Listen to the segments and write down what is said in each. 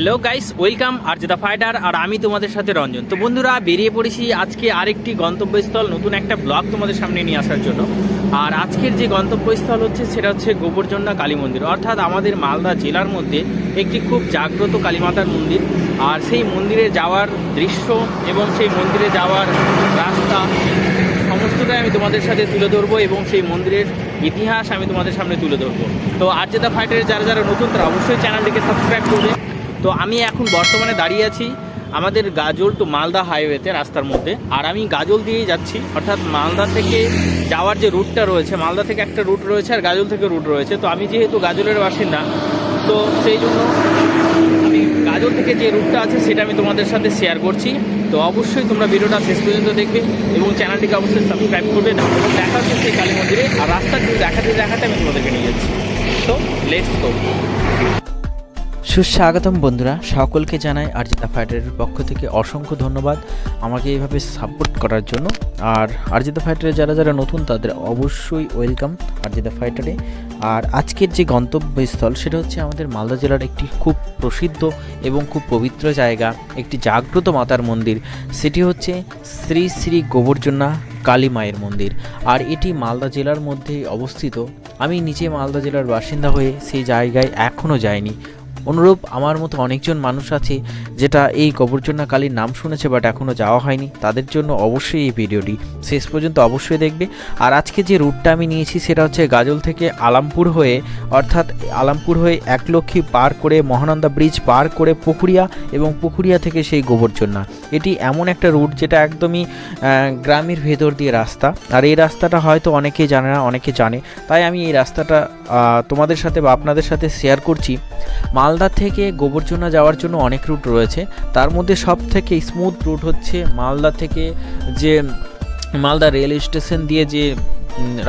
Hello guys welcome আর যেটা fighter আর আমি তোমাদের সাথে রঞ্জন। তো বন্ধুরা, বেরিয়ে পড়েছি আজকে আরেকটি গন্তব্যস্থল, নতুন একটা ব্লগ তোমাদের সামনে নিয়ে আসার জন্য। আর আজকের যে গন্তব্যস্থল হচ্ছে, সেটা হচ্ছে গোবরজন্না কালী মন্দির। অর্থাৎ আমাদের মালদা জেলার মধ্যে একটি খুব জাগ্রত কালীমাতার মন্দির। আর সেই মন্দিরে যাওয়ার দৃশ্য এবং সেই মন্দিরে যাওয়ার রাস্তা, সমস্তটাই আমি তোমাদের সাথে তুলে ধরবো এবং সেই মন্দিরের ইতিহাস আমি তোমাদের সামনে তুলে ধরবো। তো আর যেটা ফাইটারের যারা যারা নতুন, তারা অবশ্যই চ্যানেলটিকে সাবস্ক্রাইব করবে। তো আমি এখন বর্তমানে দাঁড়িয়ে আছি আমাদের গাজল টু মালদা হাইওয়েতে রাস্তার মধ্যে। আর আমি গাজল দিয়েই যাচ্ছি, অর্থাৎ মালদা থেকে যাওয়ার যে রুটটা রয়েছে, মালদা থেকে একটা রুট রয়েছে আর গাজল থেকে রুট রয়েছে। তো আমি যেহেতু গাজলের বাসিন্দা, তো সেই জন্য আমি গাজল থেকে যে রুটটা আছে সেটা আমি তোমাদের সাথে শেয়ার করছি। তো অবশ্যই তোমরা ভিডিওটা শেষ পর্যন্ত দেখবে এবং চ্যানেলটিকে অবশ্যই সাবস্ক্রাইব করবে। না দেখা হচ্ছে সেই কালী মন্দিরে আর রাস্তা দেখাতে দেখাতে আমি তোমাদেরকে নিয়ে যাচ্ছি। তো লেটস গো সুস্বাগতম বন্ধুরা, সকলকে জানাই আরজিতা ফাইটারের পক্ষ থেকে অসংখ্য ধন্যবাদ আমাকে এইভাবে সাপোর্ট করার জন্য। আর আরজিতা ফাইটারে যারা যারা নতুন, তাদের অবশ্যই ওয়েলকাম আরজিতা ফাইটারে। আর আজকের যে গন্তব্যস্থল, সেটা হচ্ছে আমাদের মালদা জেলার একটি খুব প্রসিদ্ধ এবং খুব পবিত্র জায়গা, একটি জাগ্রত মাতার মন্দির। সেটি হচ্ছে শ্রী শ্রী গোবর্জনা কালী মায়ের মন্দির। আর এটি মালদা জেলার মধ্যে অবস্থিত। আমি নিজে মালদা জেলার বাসিন্দা হয়ে সেই জায়গায় এখনও যাইনি। অনুরূপ আমার মতো অনেকজন মানুষ আছে যেটা এই কবরজন্না কালীর নাম শুনেছে বাট এখনও যাওয়া হয়নি। তাদের জন্য অবশ্যই এই ভিডিওটি। শেষ পর্যন্ত অবশ্যই দেখবে। আর আজকে যে রুটটা আমি নিয়েছি সেটা হচ্ছে গাজল থেকে আলামপুর হয়ে, অর্থাৎ আলামপুর হয়ে একলক্ষী পার করে মহানন্দা ব্রিজ পার করে পুকুরিয়া এবং পুকুরিয়া থেকে সেই গোবরজন্না এটি এমন একটা রুট যেটা একদমই গ্রামের ভেতর দিয়ে রাস্তা। আর এই রাস্তাটা হয়তো অনেকেই জানে না, অনেকে জানে। তাই আমি এই রাস্তাটা তোমাদের সাথে বা আপনাদের সাথে শেয়ার করছি। মালদা থেকে গোবরচুনা যাওয়ার জন্য অনেক রুট রয়েছে। তার মধ্যে সব থেকে স্মুথ রুট হচ্ছে মালদা থেকে যে মালদা রেল স্টেশন দিয়ে যে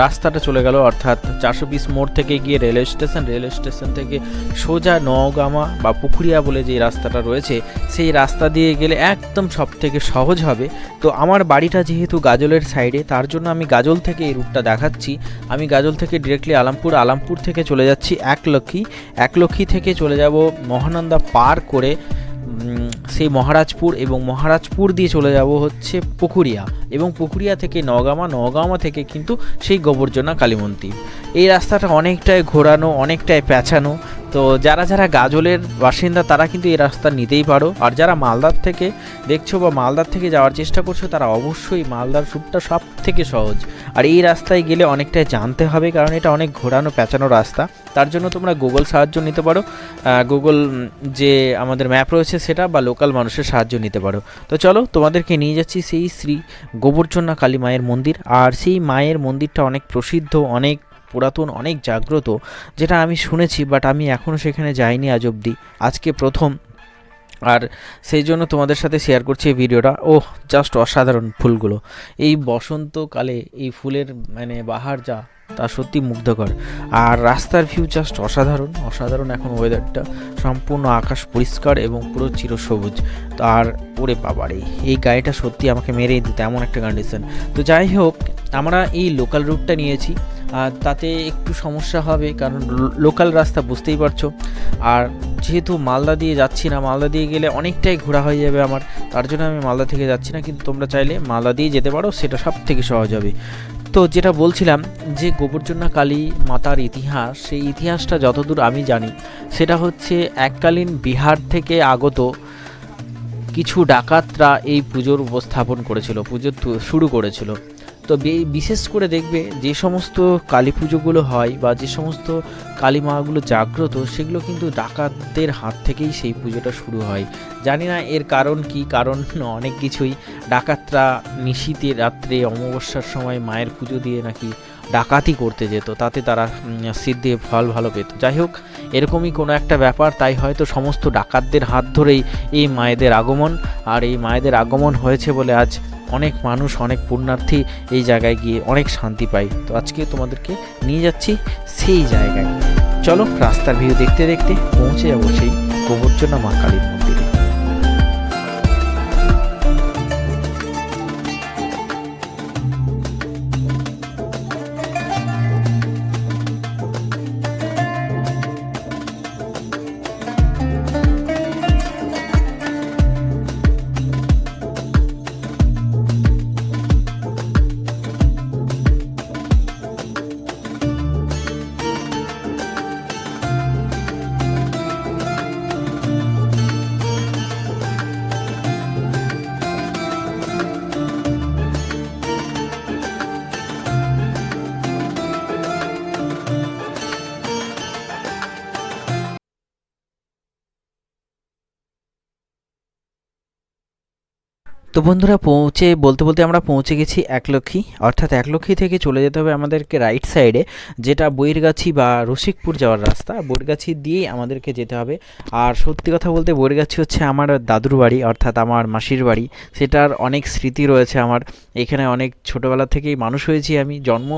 রাস্তাটা চলে গেল, অর্থাৎ চারশো বিশ মোড় থেকে গিয়ে রেলওয়ে স্টেশন রেলওয়ে স্টেশন থেকে সোজা নওগামা বা পুকুরিয়া বলে যে রাস্তাটা রয়েছে, সেই রাস্তা দিয়ে গেলে একদম সব থেকে সহজ হবে। তো আমার বাড়িটা যেহেতু গাজলের সাইডে, তার জন্য আমি গাজল থেকে এই রুটটা দেখাচ্ছি। আমি গাজল থেকে ডিরেক্টলি আলামপুর আলামপুর থেকে চলে যাচ্ছি একলক্ষী একলক্ষী থেকে চলে যাব মহানন্দা পার করে সেই মহারাজপুর এবং মহারাজপুর দিয়ে চলে যাব হচ্ছে পুকুরিয়া এবং পুকুরিয়া থেকে নগামা নগামা থেকে কিন্তু সেই গোবর্জনা কালী মন্দির এই রাস্তাটা অনেকটাই ঘোরানো, অনেকটাই পেঁচানো। তো যারা যারা গাজলের বাসিন্দা, তারা কিন্তু এই রাস্তা নিতেই পারো। আর যারা মালদার থেকে দেখছ বা মালদার থেকে যাওয়ার চেষ্টা করছ, তারা অবশ্যই মালদার রুটটা সব থেকে সহজ। আর এই রাস্তায় গেলে অনেকটাই জানতে হবে, কারণ এটা অনেক ঘোরানো, পেঁচানো রাস্তা। তার জন্য তোমরা গুগল সাহায্য নিতে পারো। গুগল যে আমাদের ম্যাপ রয়েছে সেটা বা লোকাল মানুষের সাহায্য নিতে পারো। তো চলো, তোমাদেরকে নিয়ে যাচ্ছি সেই শ্রী গোবর্জন্না কালী মায়ের মন্দির। আর সেই মায়ের মন্দিরটা অনেক প্রসিদ্ধ, অনেক পুরাতন, অনেক জাগ্রত, যেটা আমি শুনেছি বাট আমি এখনও সেখানে যাইনি আজ অবধি। আজকে প্রথম। আর সেই জন্য তোমাদের সাথে শেয়ার করছি এই ভিডিওটা। ও জাস্ট অসাধারণ ফুলগুলো। এই বসন্তকালে এই ফুলের মানে বাহার যা তা সত্যি মুগ্ধকর। আর রাস্তার ভিউ জাস্ট অসাধারণ অসাধারণ এখন ওয়েদারটা সম্পূর্ণ আকাশ পরিষ্কার এবং পুরো চিরসবুজ। আর ওরে বাবারে, এই গাড়িটা সত্যি আমাকে মেরেই দিত, এমন একটা কন্ডিশন তো যাই হোক, আমরা এই লোকাল রুটটা নিয়েছি। আর তাতে একটু সমস্যা হবে, কারণ লোকাল রাস্তা বুঝতেই পারছ। আর যেহেতু মালদা দিয়ে যাচ্ছি না, মালদা দিয়ে গেলে অনেকটাই ঘোরা হয়ে যাবে আমার। তার জন্য আমি মালদা থেকে যাচ্ছি না, কিন্তু তোমরা চাইলে মালদা দিয়ে যেতে পারো, সেটা সব থেকে সহজ হবে। তো যেটা বলছিলাম যে গোবর্জনা কালী মাতার ইতিহাস, সেই ইতিহাসটা যতদূর আমি জানি, সেটা হচ্ছে এককালীন বিহার থেকে আগত কিছু ডাকাতরা এই পুজোর উপস্থাপন করেছিল পুজো শুরু করেছিল। তো বিশেষ করে দেখবে যে সমস্ত কালী পুজোগুলো হয় বা যে সমস্ত কালী মাগুলো জাগ্রত, সেগুলো কিন্তু ডাকাতদের হাত থেকেই সেই পুজোটা শুরু হয়। জানি না এর কারণ কি, কারণ অনেক কিছুই। ডাকাতরা নিশীতে রাত্রে অমাবস্যার সময় মায়ের পুজো দিয়ে নাকি ডাকাতি করতে যেত, তাতে তারা সিদ্ধি ফল ভালো পেত। যাই হোক, এরকমই কোনো একটা ব্যাপার, তাই হয়তো সমস্ত ডাকাতদের হাত ধরেই এই মায়েদের আগমন। আর এই মায়েদের আগমন হয়েছে বলে আজ অনেক মানুষ, অনেক পুণ্যার্থী এই জায়গায় গিয়ে অনেক শান্তি পায়। তো আজকে তোমাদেরকে নিয়ে যাচ্ছি সেই জায়গায়। চলো রাস্তার ভিউ দেখতে দেখতে পৌঁছে যাব সেই গোবর্জনা মা কালীর তো বন্ধুরা পৌঁছে, বলতে বলতে আমরা পৌঁছে গেছি একলক্ষী। অর্থাৎ একলক্ষী থেকে চলে যেতে হবে আমাদেরকে রাইট সাইডে যেটা বইরগাছি বা রসিকপুর যাওয়ার রাস্তা। বইরগাছি দিয়েই আমাদেরকে যেতে হবে। আর সত্যি কথা বলতে বইরগাছি হচ্ছে আমার দাদুর বাড়ি, অর্থাৎ আমার মাসির বাড়ি। সেটার অনেক স্মৃতি রয়েছে আমার। এখানে অনেক ছোটোবেলা থেকেই মানুষ হয়েছি আমি। জন্ম,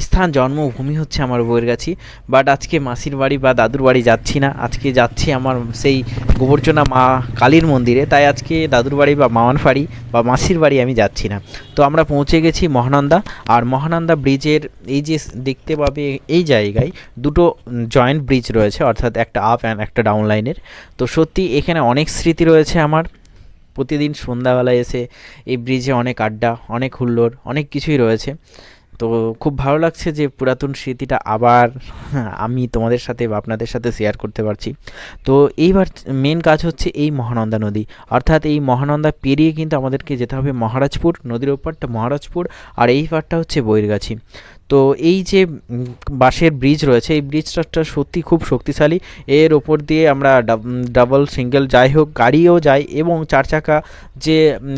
স্থান, জন্মভূমি হচ্ছে আমার বইরগাছি বাট আজকে মাসির বাড়ি বা দাদুর বাড়ি যাচ্ছি না। আজকে যাচ্ছি আমার সেই গোবর্জনা মা কালীর মন্দিরে। তাই আজকে দাদুর বাড়ি বা মামার বাড়ি। বা মাসির বাড়ি আমি যাচ্ছি না। তো আমরা পৌঁছে গেছি মহানন্দা আর মহানন্দা ব্রিজের এই যে দেখতে পাবে এই জায়গায় দুটো জয়েন্ট ব্রিজ রয়েছে, অর্থাৎ একটা আপ অ্যান্ড একটা ডাউন লাইনের তো সত্যি এখানে অনেক স্মৃতি রয়েছে আমার। প্রতিদিন সন্ধ্যাবেলায় এসে এই ব্রিজে অনেক আড্ডা, অনেক হুল্লোড়, অনেক কিছুই রয়েছে। তো খুব ভালো লাগছে যে পুরাতন স্মৃতিটা আবার আমি তোমাদের সাথে বা আপনাদের সাথে শেয়ার করতে পারছি। তো এইবার মেন কাজ হচ্ছে এই মহানন্দা নদী। অর্থাৎ এই মহানন্দা পেরিয়ে কিন্তু আমাদেরকে যেতে হবে মহারাজপুর, নদীর ওপারটা মহারাজপুর আর এই পারটা হচ্ছে বৈরগাছি। তো এই যে বাঁশের ব্রিজ রয়েছে, এই ব্রিজটা সত্যি খুব শক্তিশালী। এর ওপর দিয়ে আমরা ডাবল সিঙ্গেল যাই হোক, গাড়িও যায় এবং চার চাকা যে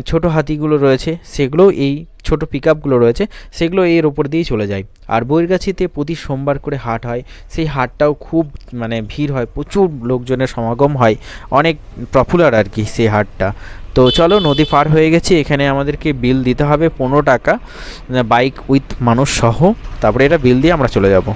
ছোট হাতিগুলো রয়েছে, সেগুলোও এই ছোট পিক রয়েছে, সেগুলো এর ওপর দিয়েই চলে যায়। আর বৈরগাছিতে প্রতি সোমবার করে হাট হয়, সেই হাটটাও খুব মানে ভিড় হয়, প্রচুর লোকজনের সমাগম হয়, অনেক পপুলার আর কি সেই হাটটা। তো চলো নদী পার হয়ে গেছি, এখানে আমাদেরকে বিল দিতে হবে পনেরো টাকা, বাইক উইথ মানুষ সহ, তারপরে এটা বিল দিয়ে আমরা চলে যাব।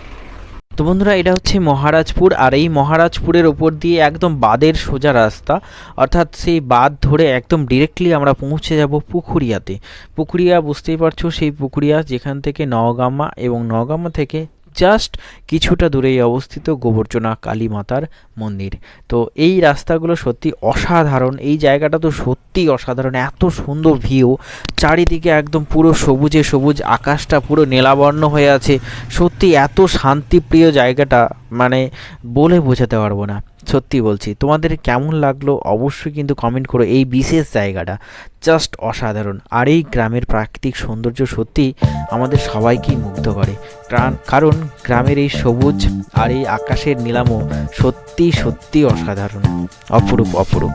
তো বন্ধুরা, এটা হচ্ছে মহারাজপুর, আর এই মহারাজপুরের ওপর দিয়ে একদম বাদের সোজা রাস্তা। অর্থাৎ সেই বাদ ধরে একদম ডিরেক্টলি আমরা পৌঁছে যাব পুকুরিয়াতে পুকুরিয়া বুঝতেই পারছ, সেই পুকুরিয়া যেখান থেকে নওগামা এবং নওগামা থেকে জাস্ট কিছুটা দূরেই অবস্থিত গোবর্জনা কালী মাতার মন্দির। তো এই রাস্তাগুলো সত্যি অসাধারণ। এই জায়গাটা তো সত্যিই অসাধারণ। এত সুন্দর ভিউ চারিদিকে একদম পুরো সবুজে সবুজ, আকাশটা পুরো নীলাবর্ণ হয়ে আছে। সত্যি এত শান্তিপ্রিয় জায়গাটা মানে বলে বোঝাতে পারব না। সত্যি বলছি, তোমাদের কেমন লাগল অবশ্যই কিন্তু কমেন্ট করো এই বিশেষ জায়গাটা। জাস্ট অসাধারণ। আর এই গ্রামের প্রাকৃতিক সৌন্দর্য সত্যি আমাদের সবাইকেই মুগ্ধ করে। কারণ- গ্রামের এই সবুজ আর এই আকাশের নিলামও সত্যি সত্যি অসাধারণ। অপরূপ অপরূপ।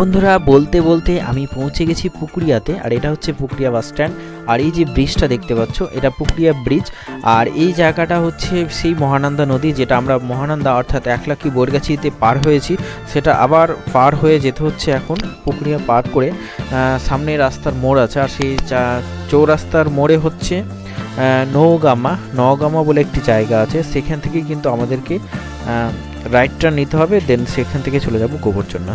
বন্ধুরা, বলতে বলতে আমি পৌঁছে গেছি পুকুরিয়াতে, আর এটা হচ্ছে পুকুরিয়া বাস স্ট্যান্ড। আর এই যে ব্রিজটা দেখতে পাচ্ছ, এটা পুকুরিয়া ব্রিজ। আর এই জায়গাটা হচ্ছে সেই মহানন্দা নদী, যেটা আমরা মহানন্দা অর্থাৎ একলাখি বরগাছিতে পার হয়েছি। সেটা আবার পার হয়ে যেতে হচ্ছে এখন পুকুরিয়া পার করে। সামনে রাস্তার মোড় আছে, আর সেই চৌরাস্তার মোড়ে হচ্ছে নৌগামা নওগামা। বলে একটি জায়গা আছে, সেখান থেকে কিন্তু আমাদেরকে রাইটটা নিতে হবে দেন সেখান থেকে চলে যাব গোবর্চনা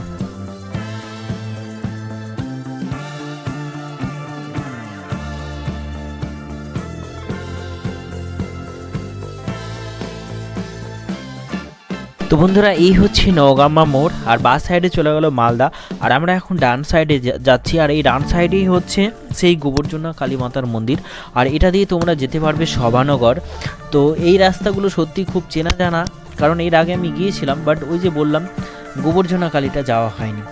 তো বন্ধুরা, এই হচ্ছে নওগামা মোড়, আর বাস সাইডে চলে গেল মালদা। আর আমরা এখন ডান সাইডে যাচ্ছি, আর এই ডান সাইডেই হচ্ছে সেই গোবর্জনা কালী মাতার মন্দির। আর এটা দিয়ে তোমরা যেতে পারবে সভানগর তো এই রাস্তাগুলো সত্যি খুব চেনা জানা কারণ এর আগে আমি গিয়েছিলাম বাট ওই যে বললাম গোবর্জনা কালীটা যাওয়া হয়নি।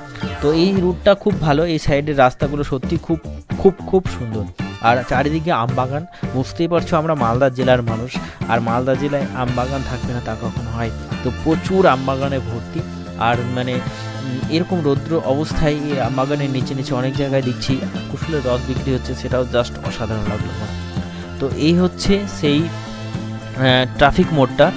তো এই রুটটা খুব ভালো, এই সাইডের রাস্তাগুলো সত্যি খুব খুব খুব সুন্দর। আর চারিদিকে আম বাগান বুঝতেই পারছ আমরা মালদা জেলার মানুষ। আর মালদা জেলায় আম বাগান থাকবে না তা কখনো হয়। তো প্রচুর আম বাগানে ভর্তি। আর মানে এরকম রৌদ্র অবস্থায় এই আম বাগানের নিচে নিচে অনেক জায়গায় দেখছি কুশুলের রস বিক্রি হচ্ছে, সেটাও জাস্ট অসাধারণ লাগল তো এই হচ্ছে সেই ট্রাফিক মোড়টা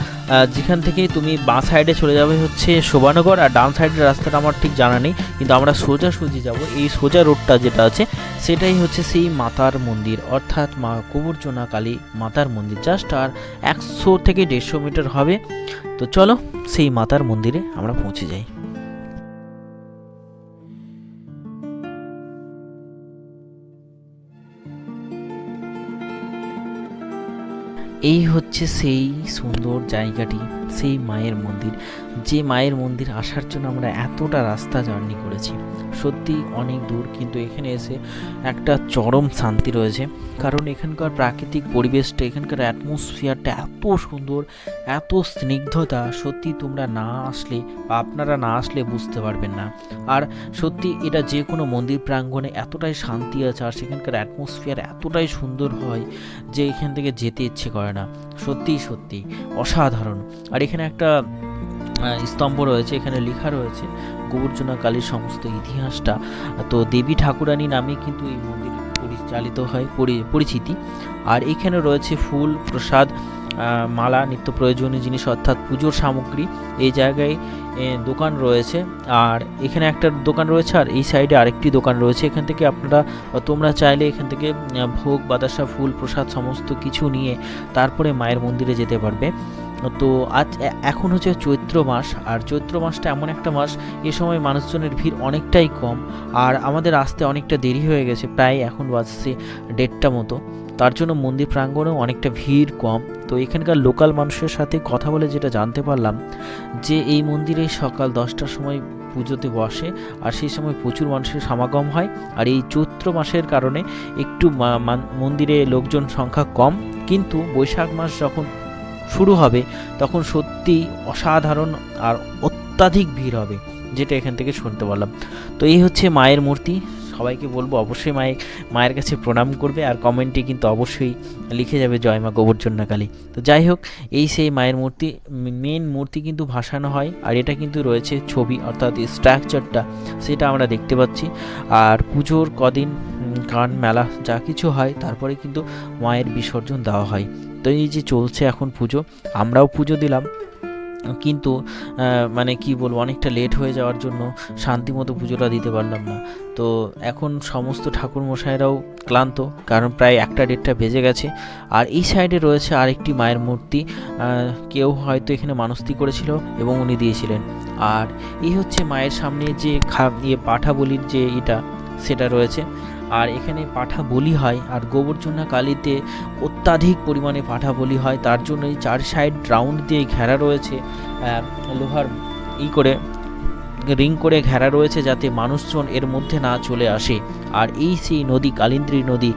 যেখান থেকে তুমি বাঁ সাইডে চলে যাবে হচ্ছে শোভানগর আর ডান সাইডের রাস্তাটা আমার ঠিক জানা নেই, কিন্তু আমরা সোজাসুজি যাব, এই সোজা রোডটা যেটা আছে, সেটাই হচ্ছে সেই মাতার মন্দির, অর্থাৎ মা কবরজোনা কালী মাতার মন্দির জাস্ট আর একশো থেকে দেড়শো মিটার হবে। তো চলো সেই মাতার মন্দিরে আমরা পৌঁছে যাই। এই হচ্ছে সেই সুন্দর জায়গাটি, সেই মায়ের মন্দির। যে মায়ের মন্দির আসার জন্য আমরা এতটা রাস্তা জার্নি করেছি। সত্যি অনেক দূর, কিন্তু এখানে এসে একটা চরম শান্তি রয়েছে। কারণ এখানকার প্রাকৃতিক পরিবেশটা, এখানকার অ্যাটমসফিয়ারটা এত সুন্দর, এত স্নিগ্ধতা, সত্যি তোমরা না আসলে বা আপনারা না আসলে বুঝতে পারবেন না। আর সত্যি এটা যে কোনো মন্দির প্রাঙ্গণে এতটাই শান্তি আছে আর সেখানকার অ্যাটমসফিয়ার এতটাই সুন্দর হয় যে এখান থেকে যেতে ইচ্ছে করে না। সত্যিই সত্যি অসাধারণ। আর এখানে একটা স্তম্ভ রয়েছে, এখানে লেখা রয়েছে গোবর্জনা কালীর সমস্ত ইতিহাসটা। তো দেবী ঠাকুরানী নামে কিন্তু এই মন্দির পরিচালিত হয়, পরি- পরিচিতি। আর এখানে রয়েছে ফুল, প্রসাদ মালা, নিত্য প্রয়োজনীয় জিনিস, অর্থাৎ পুজোর সামগ্রী। এই জায়গায় দোকান রয়েছে। আর এখানে একটা দোকান রয়েছে, আর এই সাইডে আরেকটি দোকান রয়েছে। এখান থেকে আপনারা তোমরা চাইলে এখান থেকে ভোগ, বাতাসা, ফুল, প্রসাদ, সমস্ত কিছু নিয়ে তারপরে মায়ের মন্দিরে যেতে পারবে। তো আজ এখন হচ্ছে চৈত্র মাস, আর চৈত্র মাসটা এমন একটা মাস, এ সময় মানুষজনের ভিড় অনেকটাই কম, আর আমাদের আসতে অনেকটা দেরি হয়ে গেছে, প্রায় এখন বাজছে দেড়টা মতো। তার জন্য মন্দির প্রাঙ্গণেও অনেকটা ভিড় কম। তো এখানকার লোকাল মানুষের সাথে কথা বলে যেটা জানতে পারলাম, যে এই মন্দিরে সকাল দশটার সময় পুজোতে বসে, আর সেই সময় প্রচুর মানুষের সমাগম হয়, আর এই চৈত্র মাসের কারণে একটু মান- মন্দিরে লোকজন সংখ্যা কম, কিন্তু বৈশাখ মাস যখন শুরু হবে, তখন সত্যি অসাধারণ আর অত্যাধিক ভিড় হবে, যেটা এখান থেকে শুনতে পারলাম। তো এই হচ্ছে মায়ের মূর্তি, সবাইকে বলব অবশ্যই মায়ের মায়ের কাছে প্রণাম করবে আর কমেন্টে কিন্তু অবশ্যই লিখে যাবে, জয় মা গোবর্জন্যা কালী তো যাই হোক, এই সেই মায়ের মূর্তি মেন মূর্তি কিন্তু ভাসানো হয়, আর এটা কিন্তু রয়েছে ছবি, অর্থাৎ স্ট্রাকচারটা সেটা আমরা দেখতে পাচ্ছি। আর পুজোর কদিন গান, মেলা যা কিছু হয়, তারপরে কিন্তু মায়ের বিসর্জন দেওয়া হয়। তো এই যে চলছে এখন পুজো, আমরাও পুজো দিলাম। কিন্তু মানে কি বলব, অনেকটা লেট হয়ে যাওয়ার জন্য শান্তি মতো পুজোটা দিতে পারলাম না। তো এখন সমস্ত ঠাকুর মশাইরাও ক্লান্ত, কারণ প্রায় একটা দেড়টা বেজে গেছে। আর এই সাইডে রয়েছে আরেকটি মায়ের মূর্তি কেউ হয়তো এখানে মানস্তি করেছিল এবং উনি দিয়েছিলেন। আর এই হচ্ছে মায়ের সামনে যে খা ইয়ে পাঠা বলির যে এটা, সেটা রয়েছে। আর এখানে পাঠা বলি হয় আর গোবর্ধনা কালীতে অত্যাধিক পরিমাণে পাঠা বলি হয়, তার জন্য এই চার সাইড রাউন্ড দিয়ে ঘেরা রয়েছে লোহার ই করে, রিং করে ঘেরা রয়েছে যাতে মানুষজন এর মধ্যে না চলে আসে। আর এই সেই নদী, কালিন্দ্রী নদী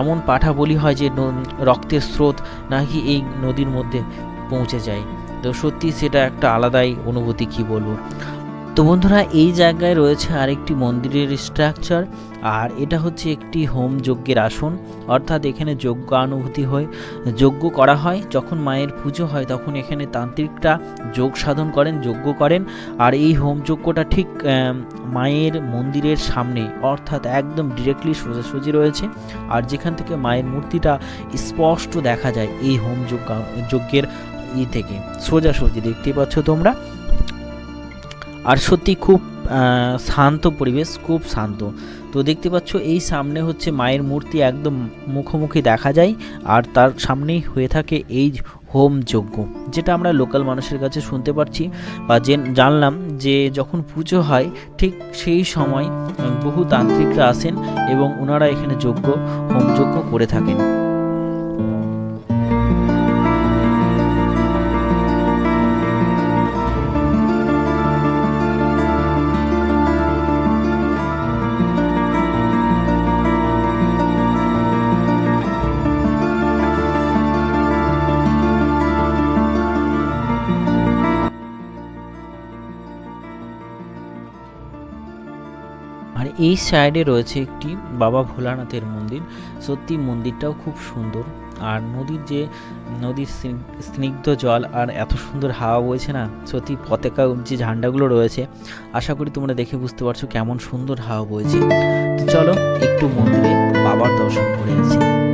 এমন পাঠা বলি হয় যে রক্তের স্রোত নাকি এই নদীর মধ্যে পৌঁছে যায়। তো সত্যি সেটা একটা আলাদাই অনুভূতি, কি বলব? তো বন্ধুরা, এই জায়গায় রয়েছে আরেকটি মন্দিরের স্ট্রাকচার আর এটা হচ্ছে একটি হোম যজ্ঞের আসন। অর্থাৎ এখানে যজ্ঞ অনুভূতি হয়, যজ্ঞ করা হয়। যখন মায়ের পুজো হয়, তখন এখানে তান্ত্রিকরা যোগ সাধন করেন, যজ্ঞ করেন। আর এই হোম যজ্ঞটা ঠিক মায়ের মন্দিরের সামনে, অর্থাৎ একদম ডিরেক্টলি সোজাসুজি রয়েছে। আর যেখান থেকে মায়ের মূর্তিটা স্পষ্ট দেখা যায়, এই হোম যজ্ঞ, যজ্ঞের ই থেকে, সোজাসুজি। দেখতেই পাচ্ছ তোমরা? আর সত্যি খুব শান্ত পরিবেশ, খুব শান্ত। তো দেখতে পাচ্ছ, এই সামনে হচ্ছে মায়ের মূর্তি একদম মুখোমুখি দেখা যায়, আর তার সামনেই হয়ে থাকে এই হোম যজ্ঞ, যেটা আমরা লোকাল মানুষের কাছে শুনতে পারছি বা যে, জানলাম যে যখন পুজো হয়, ঠিক সেই সময় বহু তান্ত্রিকরা আসেন এবং ওনারা এখানে যজ্ঞ, হোম যজ্ঞ করে থাকেন। এই সাইডে রয়েছে একটি বাবা ভোলানাথের মন্দির। সত্যি মন্দিরটাও খুব সুন্দর। আর নদীর যে, নদীর স্নিগ্ধ জল আর এত সুন্দর হাওয়া বইছে না, সত্যি পতাকা যে ঝান্ডাগুলো রয়েছে, আশা করি তোমরা দেখে বুঝতে পারছ কেমন সুন্দর হাওয়া বইছে। তো চলো একটু মন্দিরে বাবার দর্শন করে আসি।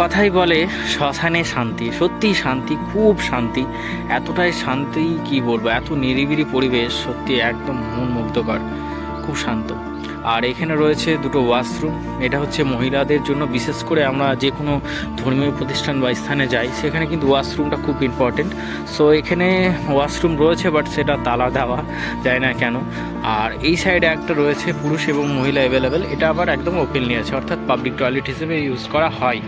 কথাই বলে, শ্মশানে শান্তি সত্যি শান্তি, খুব শান্তি। এতটাই শান্তি কি বলব? এত নিরিবিলি পরিবেশ সত্যি একদম মন মুগ্ধকর খুব শান্ত। আর এখানে রয়েছে দুটো ওয়াশরুম। এটা হচ্ছে মহিলাদের জন্য। বিশেষ করে আমরা যে কোনো ধর্মীয় প্রতিষ্ঠান বা স্থানে যাই, সেখানে কিন্তু ওয়াশরুমটা খুব ইম্পর্টেন্ট সো এখানে ওয়াশরুম রয়েছে বাট সেটা তালা দেওয়া যায় না কেন? আর এই সাইডে একটা রয়েছে পুরুষ এবং মহিলা অ্যাভেলেবেল এটা আবার একদম ওপেনলি আছে, অর্থাৎ পাবলিক টয়লেট হিসেবে ইউজ করা হয়।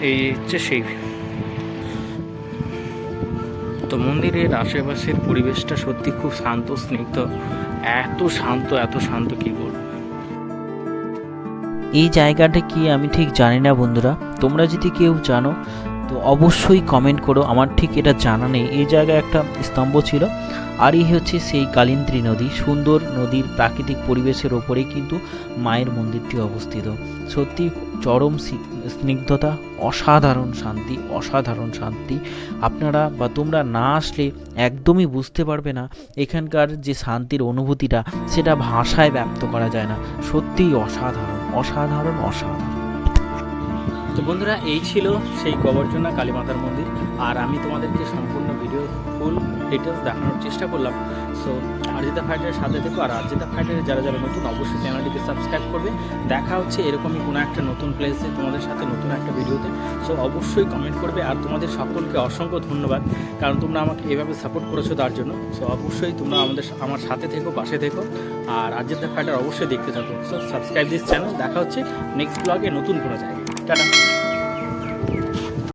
এই হচ্ছে সেই তো মন্দিরের আশেপাশের পরিবেশটা সত্যি খুব শান্ত, স্নিগ্ধ। এত শান্ত এত শান্ত, কি বলব? এই জায়গাটা কি আমি ঠিক জানি না বন্ধুরা। তোমরা যদি কেউ জানো, তো অবশ্যই কমেন্ট করো। আমার ঠিক এটা জানা নেই। এই জায়গায় একটা স্তম্ভ ছিল, আর এই হচ্ছে সেই কালিন্দ্রী নদী। সুন্দর নদীর প্রাকৃতিক পরিবেশের ওপরেই কিন্তু মায়ের মন্দিরটি অবস্থিত। সত্যি চরম স্নিগ্ধতা, অসাধারণ শান্তি অসাধারণ শান্তি। আপনারা বা তোমরা না আসলে একদমই বুঝতে পারবে না এখানকার যে শান্তির অনুভূতিটা, সেটা ভাষায় ব্যক্ত করা যায় না। সত্যিই অসাধারণ অসাধারণ অসাধারণ। তো বন্ধুরা, এই ছিল সেই গোবর্জনা কালীমাতার মন্দির। আর আমি তোমাদেরকে সম্পূর্ণ ভিডিও ফুল ডিটেলস দেখানোর চেষ্টা করলাম। সো আরজিতা ফাইটারের সাথে থেকো আর আরজিতা ফাইটারের যারা যারা নতুন, অবশ্যই চ্যানেলটিকে সাবস্ক্রাইব করবে। দেখা হচ্ছে এরকমই কোনো একটা নতুন প্লেসে তোমাদের সাথে নতুন একটা ভিডিওতে সো অবশ্যই কমেন্ট করবে আর তোমাদের সকলকে অসংখ্য ধন্যবাদ, কারণ তোমরা আমাকে এভাবে সাপোর্ট করেছ তার জন্য। সো অবশ্যই তোমরা আমাদের আমার সাথে থেকো, পাশে থেকো আর আরজিতা ফাইটার অবশ্যই দেখতে থাকো। সো সাবস্ক্রাইব দিস চ্যানেল দেখা হচ্ছে নেক্সট ব্লগে নতুন কোনো জায়গায়। টাটা।